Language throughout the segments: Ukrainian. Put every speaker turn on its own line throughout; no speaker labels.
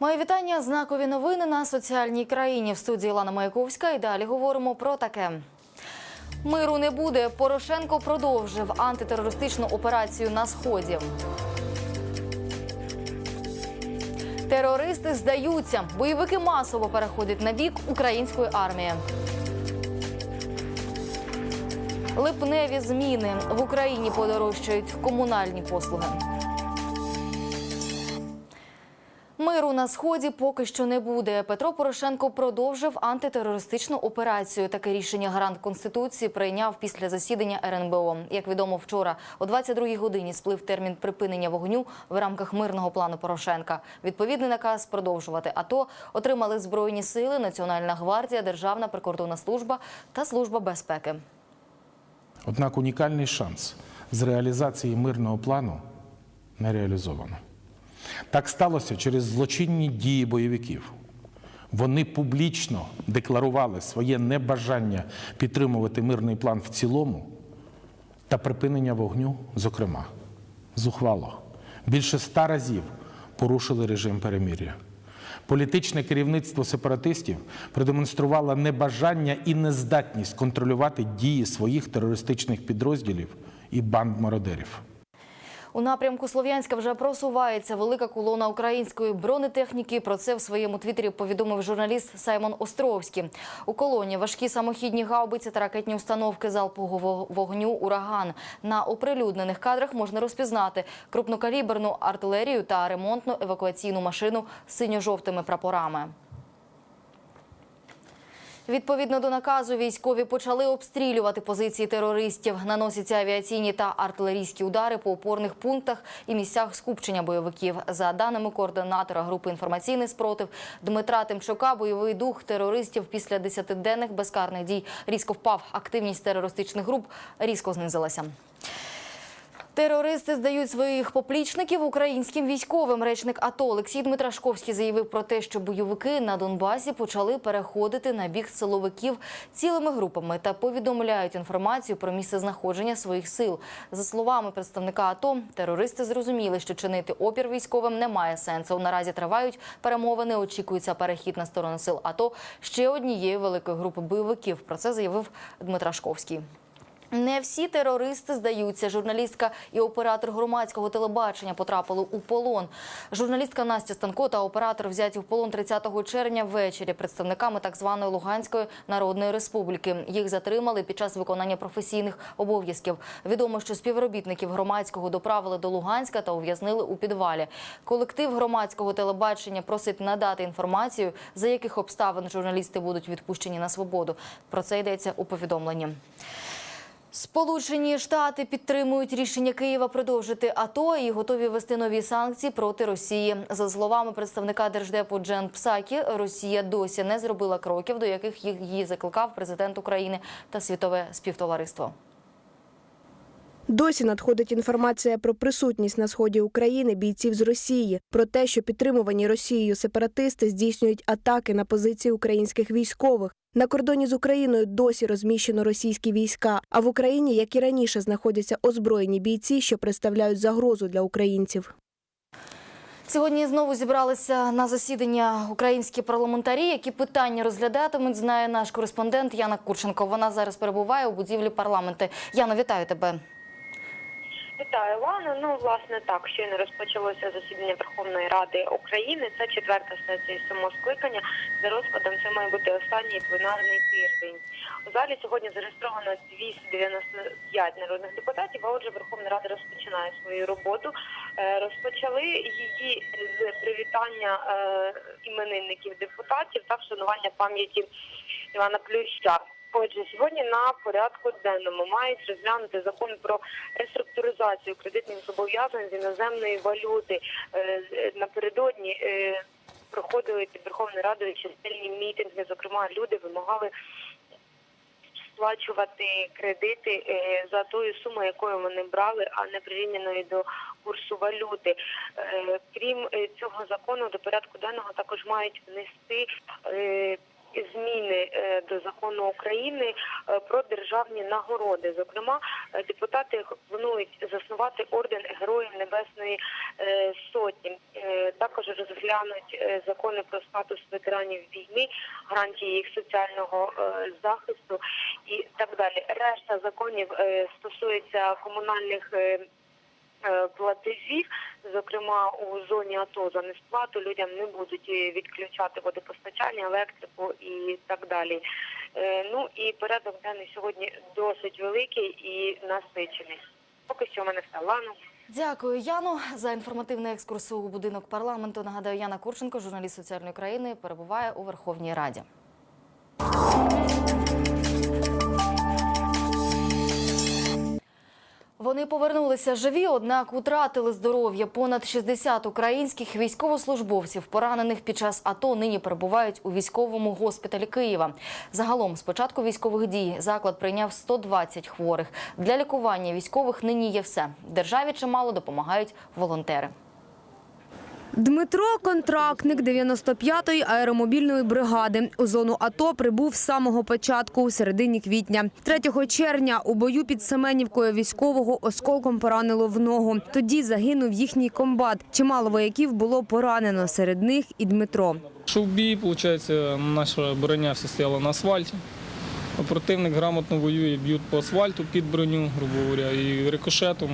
Мої вітання. Знакові новини на соціальній країні. В студії Лана Маяковська. І далі говоримо про таке. Миру не буде. Порошенко продовжив антитерористичну операцію на сході. Терористи здаються. Бойовики масово переходять на бік української армії. Липневі зміни в Україні подорожчають комунальні послуги. Миру на сході поки що не буде. Петро Порошенко продовжив антитерористичну операцію. Таке рішення гарант конституції прийняв після засідання РНБО. Як відомо, вчора о 22-й годині сплив термін припинення вогню в рамках мирного плану Порошенка. Відповідний наказ продовжувати АТО отримали збройні сили, Національна гвардія, Державна прикордонна служба та служба безпеки.
Однак унікальний шанс з реалізації мирного плану не реалізовано. Так сталося через злочинні дії бойовиків. Вони публічно декларували своє небажання підтримувати мирний план в цілому та припинення вогню, зокрема, зухвало. Більше ста разів порушили режим перемир'я. Політичне керівництво сепаратистів продемонструвало небажання і нездатність контролювати дії своїх терористичних підрозділів і банд мародерів.
У напрямку Слов'янська вже просувається велика колона української бронетехніки. Про це в своєму твіттері повідомив журналіст Саймон Островський. У колоні важкі самохідні гаубиці та ракетні установки залпового вогню Ураган. На оприлюднених кадрах можна розпізнати крупнокаліберну артилерію та ремонтну евакуаційну машину з синьо-жовтими прапорами. Відповідно до наказу, військові почали обстрілювати позиції терористів. Наносяться авіаційні та артилерійські удари по опорних пунктах і місцях скупчення бойовиків. За даними координатора групи інформаційний спротив Дмитра Тимчука, бойовий дух терористів після десятиденних безкарних дій різко впав. Активність терористичних груп різко знизилася. Терористи здають своїх поплічників українським військовим. Речник АТО Олексій Дмитрашковський заявив про те, що бойовики на Донбасі почали переходити на бік силовиків цілими групами та повідомляють інформацію про місце знаходження своїх сил. За словами представника АТО, терористи зрозуміли, що чинити опір військовим немає сенсу. Наразі тривають перемовини. Очікується перехід на сторону сил АТО ще однієї великої групи бойовиків. Про це заявив Дмитрашковський. Не всі терористи здаються. Журналістка і оператор громадського телебачення потрапили у полон. Журналістка Настя Станко та оператор взяті в полон 30 червня ввечері представниками так званої Луганської народної республіки. Їх затримали під час виконання професійних обов'язків. Відомо, що співробітників громадського доправили до Луганська та ув'язнили у підвалі. Колектив громадського телебачення просить надати інформацію, за яких обставин журналісти будуть відпущені на свободу. Про це йдеться у повідомленні. Сполучені Штати підтримують рішення Києва продовжити АТО і готові ввести нові санкції проти Росії. За словами представника держдепу Джен Псакі, Росія досі не зробила кроків, до яких її закликав президент України та світове співтовариство.
Досі надходить інформація про присутність на сході України бійців з Росії, про те, що підтримувані Росією сепаратисти здійснюють атаки на позиції українських військових. На кордоні з Україною досі розміщено російські війська. А в Україні, як і раніше, знаходяться озброєні бійці, що представляють загрозу для українців.
Сьогодні знову зібралися на засідання українські парламентарі. Які питання розглядатимуть, знає наш кореспондент Яна Курченко. Вона зараз перебуває у будівлі парламенту. Яно, вітаю тебе.
Вітаю, Лана. Ну, власне, так, щойно розпочалося засідання Верховної Ради України. Це четверта сесія сьомого скликання. За розкладом це має бути останній пленарний тиждень. У залі сьогодні зареєстровано 295 народних депутатів. А отже, Верховна Рада розпочинає свою роботу. Е, Розпочали її з привітання е, іменинників депутатів та вшанування пам'яті Івана Плюща. Отже, сьогодні на порядку денному мають розглянути закон про реструктуризацію кредитних зобов'язань з іноземної валюти. Е, е, Напередодні е, проходили під Верховною Радою чисельні мітинги. Зокрема, люди вимагали сплачувати кредити за тою сумою, якою вони брали, а не прирівняною до курсу валюти. Крім цього закону, до порядку денного також мають внести зміни е, до закону України е, про державні нагороди. Зокрема, е, депутати планують заснувати орден Героїв Небесної Сотні. Також розглянуть закони про статус ветеранів війни, гарантії їх соціального захисту і так далі. Решта законів стосується комунальних. Е, Платежів, зокрема у зоні АТО за несплату людям не будуть відключати водопостачання, електрику і так далі. Е, Ну і порядок денний сьогодні досить великий і насичений. Поки що в мене все. Лану.
Дякую, Яно, за інформативний екскурс у будинок парламенту. Нагадаю, Яна Курченко, журналіст соціальної країни, перебуває у Верховній Раді. Вони повернулися живі, однак втратили здоров'я. Понад 60 українських військовослужбовців, поранених під час АТО, нині перебувають у військовому госпіталі Києва. Загалом, з початку військових дій, заклад прийняв 120 хворих. Для лікування військових нині є все. Державі чимало допомагають волонтери.
Дмитро контрактник 95-ї аеромобільної бригади. У зону АТО прибув з самого початку, у середині квітня. 3 червня у бою під Семенівкою військового осколком поранило в ногу. Тоді загинув їхній комбат. Чимало вояків було поранено, серед них і Дмитро.
Шов бій, виходить, наша броня вся стояла на асфальті. Противник грамотно воює, б'ють по асфальту під броню, грубо говоря, і рикошетом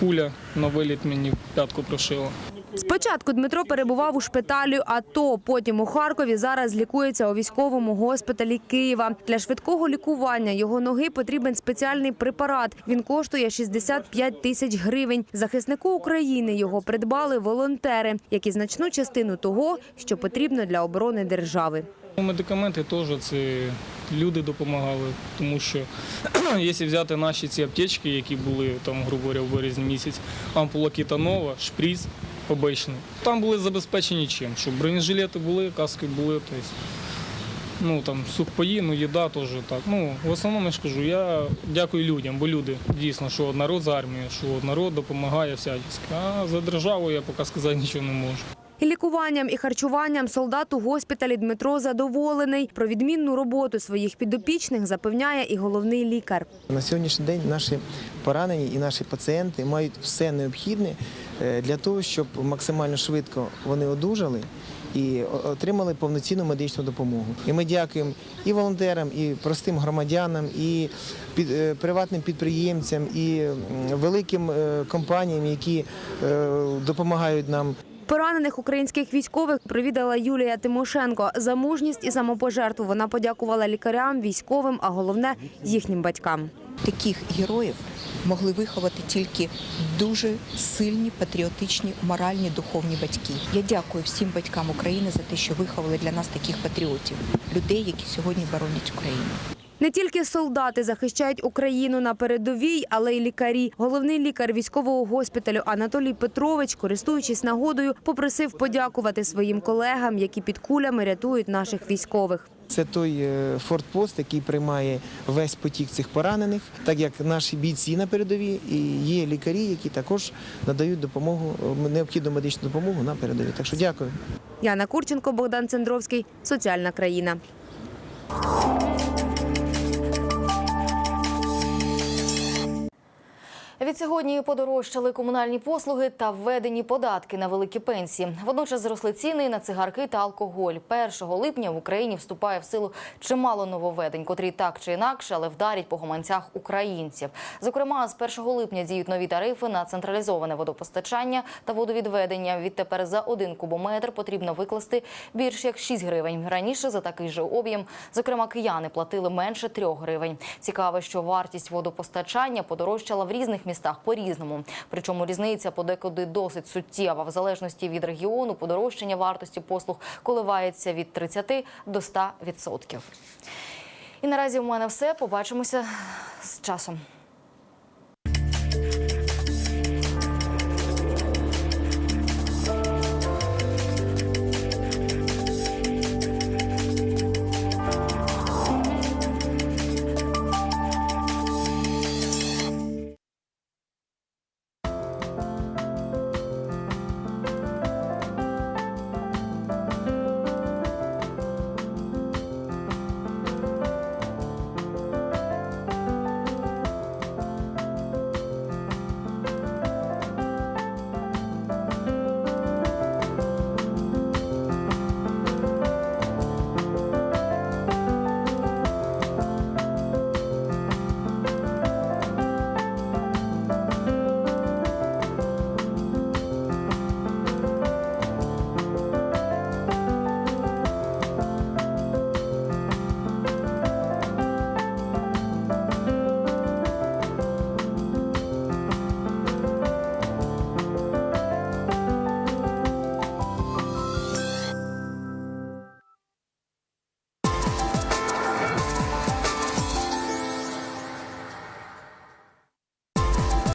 куля на виліт мені п'ятку прошила.
Спочатку Дмитро перебував у шпиталі АТО, потім у Харкові. Зараз лікується у військовому госпіталі Києва. Для швидкого лікування його ноги потрібен спеціальний препарат. Він коштує 65 тисяч гривень. Захиснику України його придбали волонтери, які значну частину того, що потрібно для оборони держави.
Ну, Медикаменти теж це люди допомагали, тому що якщо взяти наші ці аптечки, які були там, грубо говоря, в березні місяць, ампула Кітанова, шприц обичний, там були забезпечені чим, щоб бронежилети були, каски були, тобто, ну там сухпаї, ну їда теж так. Ну, в основному я ж кажу, я дякую людям, бо люди дійсно, що народ з армії, що народ допомагає всячески. А за державу я поки сказати нічого не можу.
І лікуванням і харчуванням солдат у госпіталі Дмитро задоволений. Про відмінну роботу своїх підопічних запевняє і головний лікар.
На сьогоднішній день наші поранені і наші пацієнти мають все необхідне е, для того, щоб максимально швидко вони одужали і отримали повноцінну медичну допомогу. І ми дякуємо і волонтерам, і простим громадянам, і під, е, приватним підприємцям, і великим е, компаніям, які допомагають нам
Поранених українських військових провідала Юлія Тимошенко. За мужність і самопожертву вона подякувала лікарям, військовим, а головне їхнім батькам.
таких героїв могли виховати тільки дуже сильні патріотичні, моральні, духовні батьки. Я дякую всім батькам України за те, що виховали для нас таких патріотів, людей, які сьогодні боронять Україну.
Не тільки солдати захищають Україну на передовій, але й лікарі. Головний лікар військового госпіталю Анатолій Петрович, користуючись нагодою, попросив подякувати своїм колегам, які під кулями рятують наших військових.
Це той е, фортпост, який приймає весь потік цих поранених, так як наші бійці на передовій і є лікарі, які також надають допомогу, е, необхідну медичну допомогу на передовій. Так що дякую.
Яна Курченко, Богдан Цендровський. Соціальна країна.
Відсьогодні подорожчали комунальні послуги та введені податки на великі пенсії. Водночас зросли ціни на цигарки та алкоголь. 1 липня в Україні вступає в силу чимало нововведень, котрі так чи інакше, але вдарять по гаманцях українців. Зокрема, з 1 липня діють нові тарифи на централізоване водопостачання та водовідведення. Відтепер за один кубометр потрібно викласти більш як 6 гривень. Раніше за такий же об'єм, зокрема, кияни платили менше 3 гривень. Цікаво, що вартість водопостачання подорожчала в різних містах по-різному. Причому різниця подекуди досить суттєва. В залежності від регіону подорожчання вартості послуг коливається від 30 до 100 відсотків. І наразі у мене все. Побачимося з часом.